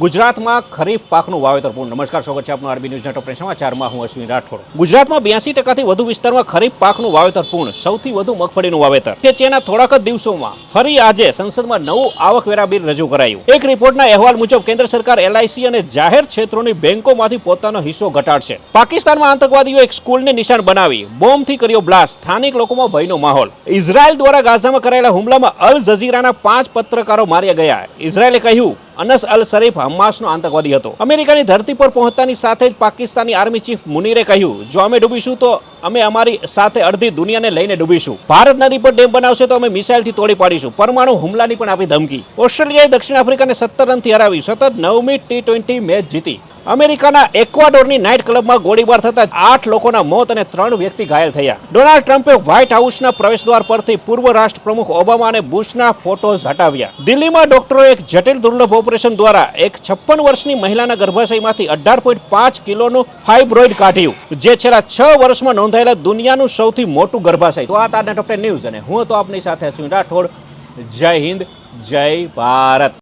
ગુજરાતમાં ખરીફ પાકનું વાવેતર પૂર્ણ નમસ્કાર, સ્વાગત છે આપનું આરબી ન્યૂઝના ટોપ સમાચારમાં હું અશ્વિન રાઠોડ. ગુજરાતમાં બ્યાસી ટકાથી વધુ વિસ્તારમાં ખરીફ પાકનું વાવેતર પૂર્ણ સૌથી વધુ મગફળીનું વાવેતર. કે જેના થોડાક જ દિવસોમાં ફરી આજે સંસદમાં નવું આવકવેરા બિલ રજૂ કરાયું. એક રિપોર્ટના અહેવાલ મુજબ, કેન્દ્ર સરકાર એલઆઈસી અને જાહેર ક્ષેત્રોની બેંકોમાંથી પોતાનો હિસ્સો ઘટાડશે. પાકિસ્તાનમાં આતંકવાદીઓ એક સ્કૂલને નિશાન બનાવી, બોમ્બથી કર્યો બ્લાસ્ટ. સ્થાનિક લોકોમાં ભયનો માહોલ. ઇઝરાયલ દ્વારા ગાઝામાં કરાયેલા હુમલામાં અલ જઝીરાના પાંચ પત્રકારો માર્યા ગયા. ઇઝરાયલે કહ્યું અનસ અલ શરીફ હમાસનો આતંકવાદી હતો. અમેરિકાની ધરતી પર પહોંચતાની સાથે જ પાકિસ્તાની આર્મી ચીફ મુનીરે કહ્યું, જો અમે ડૂબીશું તો અમે અમારી સાથે અડધી દુનિયાને લઈને ડૂબીશું. ભારત નદી પર ડેમ બનાવશે તો અમે મિસાઇલથી તોડી પાડીશું. પરમાણુ હુમલાની પણ આપી ધમકી. ઓસ્ટ્રેલિયાએ દક્ષિણ આફ્રિકાને સત્તર રનથી હરાવી સતત નવમી ટી ટ્વેન્ટી મેચ જીતી. અમેરિકાના એક્વાડોરની નાઇટ ક્લબમાં ગોળીબાર થતા આઠ લોકોના મોત અને ત્રણ વ્યક્તિ ઘાયલ થયા. ડોનાલ્ડ ટ્રમ્પે વ્હાઇટ હાઉસના પ્રવેશદ્વાર પરથી પૂર્વ રાષ્ટ્રપ્રમુખ ઓબામા અને બુશના ફોટોઝ હટાવ્યા. દિલ્હીમાં ડોક્ટરો એક જટિલ દુર્લભ ઓપરેશન દ્વારા એક છપ્પન વર્ષની મહિલાના ગર્ભાશયમાંથી અઢાર પોઈન્ટ પાંચ કિલોનું ફાઇબ્રોઇડ કાઢ્યું, જે છેલ્લા છ વર્ષમાં નોંધાયેલા દુનિયાનું સૌથી મોટું ગર્ભાશય. તો આ તારના ટોપ ન્યૂઝ અને હું તો આપની સાથે છું રાઠોડ. જય હિન્દ, જય ભારત.